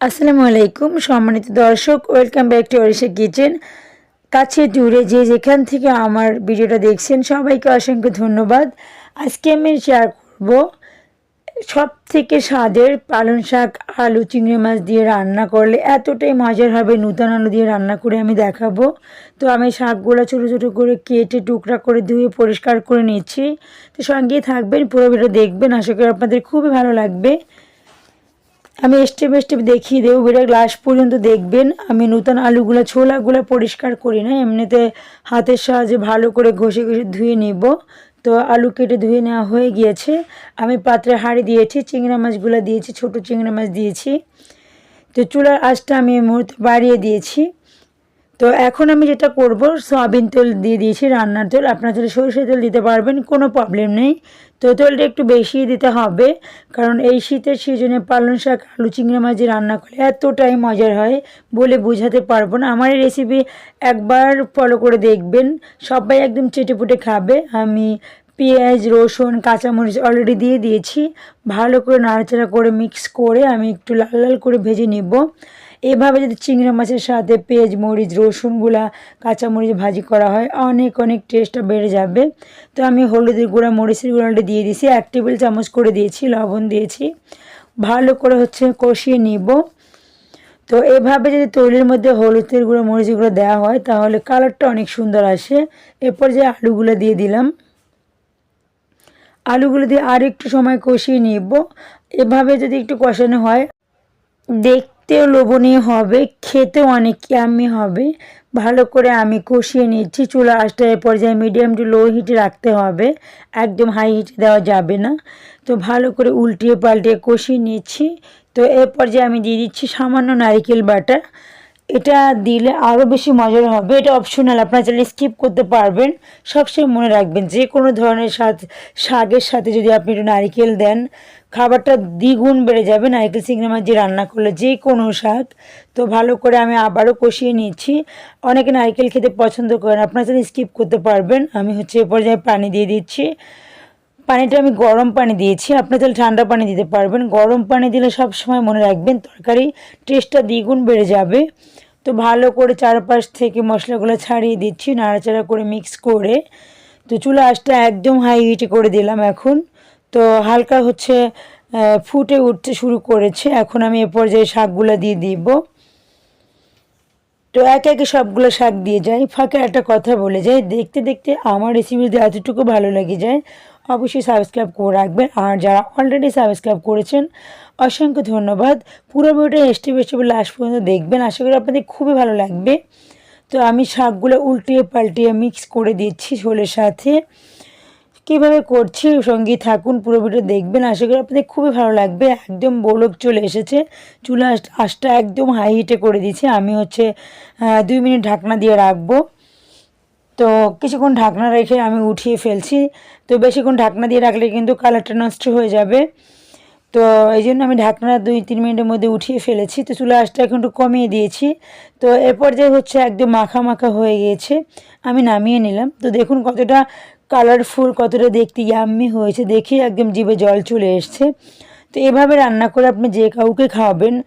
আসসালামু আলাইকুম, সম্মানিত দর্শক welcome back to Odisha kitchen কাছে দূরে যে যেখান থেকে আমার ভিডিওটা দেখছেন, সবাইকে অসংখ্য ধন্যবাদ। আজকে আমি শেয়ার করব সব থেকে স্বাদের পালং শাক আলু চিংড়ি মাছ দিয়ে রান্না করলে এতটাই মজার হবে, নূতন আলু দিয়ে রান্না করে আমি দেখাবো। তো আমি শাকগুলো ছোটো ছোটো করে কেটে টুকরা করে ধুয়ে পরিষ্কার করে নিচ্ছি। তো সঙ্গেই থাকবেন, পুরো ভিডিও দেখবেন, আশা করি আপনাদের খুবই ভালো লাগবে। আমি স্টেপ স্টেপ দেখিয়ে দেবো ভিডিও গ্লাস পর্যন্ত দেখবেন। আমি নতুন আলুগুলো, ছোলাগুলো পরিষ্কার করি না, এমনিতে হাতের সাহায্যে ভালো করে ঘষে ঘষে ধুয়ে নেব। তো আলু কেটে ধুয়ে নেওয়া হয়ে গিয়েছে। আমি পাত্রে হাড়ি দিয়েছি, চিংড়া মাছগুলো দিয়েছি, ছোট চিংড়া মাছ দিয়েছি। তো চুলার আঁচটা আমি মুহূর্তে বাড়িয়ে দিয়েছি। তো এখন আমি যেটা করব, সয়াবিন তেল দিয়ে দিয়েছি রান্নার তেল। আপনার যদি সরষের তেল দিতে পারবেন, কোনো প্রবলেম নেই। তো তেলটা একটু বেশি দিতে হবে, কারণ এই শীতের সিজনে পালং শাক, আলু, চিংড়ি মাছ রান্না করলে এতটাই মজার হয় বলে বোঝাতে পারব না। আমার এই রেসিপি একবার ফলো করে দেখবেন, সবাই একদম চেটেপুটে খাবে। আমি পেঁয়াজ, রসুন, কাঁচামরিচ অলরেডি দিয়ে দিয়েছি। ভালো করে নাড়াচাড়া করে মিক্স করে আমি একটু লাল লাল করে ভেজে নেব। এভাবে যদি চিংড়ি মাছের সাথে পেঁয়াজ, মরিচ রসুনগুলা কাঁচামরিচ ভাজি করা হয়, অনেক অনেক টেস্টটা বেড়ে যাবে। তো আমি হলুদের গুঁড়া, মরিচের গুঁড়াটা দিয়ে দিয়েছি, এক টেবিল চামচ করে দিয়েছি, লবণ দিয়েছি। ভালো করে হচ্ছে কষিয়ে নিব। তো এভাবে যদি তৈরির মধ্যে হলুদের গুঁড়ো, মরিচের গুঁড়ো দেওয়া হয়, তাহলে কালারটা অনেক সুন্দর আসে। এরপর যে আলুগুলো দিয়ে দিলাম, আলুগুলো দিয়ে আর একটু সময় কষিয়ে নিব। এভাবে যদি একটু কষানো হয় দেখতেও লোভনীয় হবে খেতে অনেক আমি হবে। ভালো করে আমি কষিয়ে নিচ্ছি, চুলা আঁচটা পর্যায়ে মিডিয়াম টু লো হিটে রাখতে হবে, একদম হাই হিটে দেওয়া যাবে না। তো ভালো করে উল্টিয়ে পাল্টিয়ে কষিয়ে নিচ্ছি। তো এ পর্যায়ে আমি দিয়ে দিচ্ছি সামান্য নারিকেল বাটা। এটা দিলে আরও বেশি মজার হবে। এটা অপশনাল আপনারা চাইলে স্কিপ করতে পারবেন। সবসময় মনে রাখবেন যে কোনো ধরনের স্বাদ শাকের সাথে যদি আপনি একটু নারিকেল দেন, খাবারটা দ্বিগুণ বেড়ে যাবে। নারিকেল চিংড়ি মাছ দিয়ে রান্না করলে যে কোনো শাক। তো ভালো করে আমি আবারও কষিয়ে নিচ্ছি। অনেকে নারিকেল খেতে পছন্দ করেন, আপনারা চাইলে স্কিপ করতে পারবেন। আমি হচ্ছে এ পর্যায়ে পানি দিয়ে দিচ্ছি। পানিটা আমি গরম পানি দিয়েছি। আপনি তাহলে ঠান্ডা পানি দিতে পারবেন। গরম পানি দিলে সব সময় মনে রাখবেন, তরকারি টেস্টটা দ্বিগুণ বেড়ে যাবে। তো ভালো করে চারপাশ থেকে মশলাগুলো ছাড়িয়ে দিচ্ছি, নাড়াচাড়া করে মিক্স করে। তো চুলা আঁচটা একদম হাই হিটে করে দিলাম এখন। তো হালকা হচ্ছে ফুটে উঠতে শুরু করেছে। এখন আমি এ পর্যায়ে শাকগুলো দিয়ে দিব। তো একে একে সবগুলো শাক দিয়ে যাই ফাঁকে একটা কথা বলে যাই দেখতে দেখতে আমার রেসিপি যদি এতটুকু ভালো লেগে যায়, অবশ্যই সাবস্ক্রাইব করে রাখবেন। আর যারা অলরেডি সাবস্ক্রাইব করেছেন, অসংখ্য ধন্যবাদ। পুরো ভিডিওটা এসটি বেস্টি লাস্ট পর্যন্ত দেখবেন। আশা করি আপনাদের খুবই ভালো লাগবে। তো আমি শাকগুলো উল্টিয়ে পাল্টিয়ে মিক্স করে দিচ্ছি ঝোলের সাথে। কীভাবে করছি, সঙ্গী থাকুন, পুরো ভিডিও দেখবেন। আশা করি আপনাদের খুবই ভালো লাগবে। একদম বলক চলে এসেছে। চুলা আঁচটা একদম হাই হিটে করে দিয়েছি। আমি হচ্ছে দুই মিনিট ঢাকনা দিয়ে রাখব। তো কিছুক্ষণ ঢাকনা রেখে আমি উঠিয়ে ফেলছি। তো বেশিক্ষণ ঢাকনা দিয়ে রাখলে কিন্তু কালারটা নষ্ট হয়ে যাবে। তো এই জন্য আমি ঢাকনা দুই, তিন মিনিটের মধ্যে উঠিয়ে ফেলেছি। তো চুলা আঁচটা এখন একটু কমিয়ে দিয়েছি। তো এরপর যে হচ্ছে একদম মাখা মাখা হয়ে গিয়েছে। আমি নামিয়ে নিলাম। তো দেখুন কতটা কালারফুল, কতটা দেখতে ইয়াম্মি হয়েছে। দেখে একদম জিভে জল চলে এসছে। তো এভাবে রান্না করে আপনি যে কাউকে খাওয়াবেন,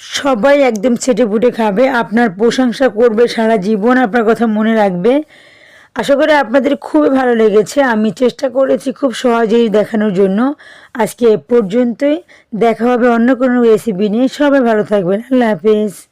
সবাই একদম ছেটে ফুটে খাবে। আপনার প্রশংসা করবে, সারা জীবন আপনার কথা মনে রাখবে। আশা করি আপনাদের খুবই ভালো লেগেছে। আমি চেষ্টা করেছি খুব সহজেই দেখানোর জন্য। আজকে এ পর্যন্তই। দেখা হবে অন্য কোনো রেসিপি নিয়ে। সবাই ভালো থাকবেন। আল্লাহ হাফিজ।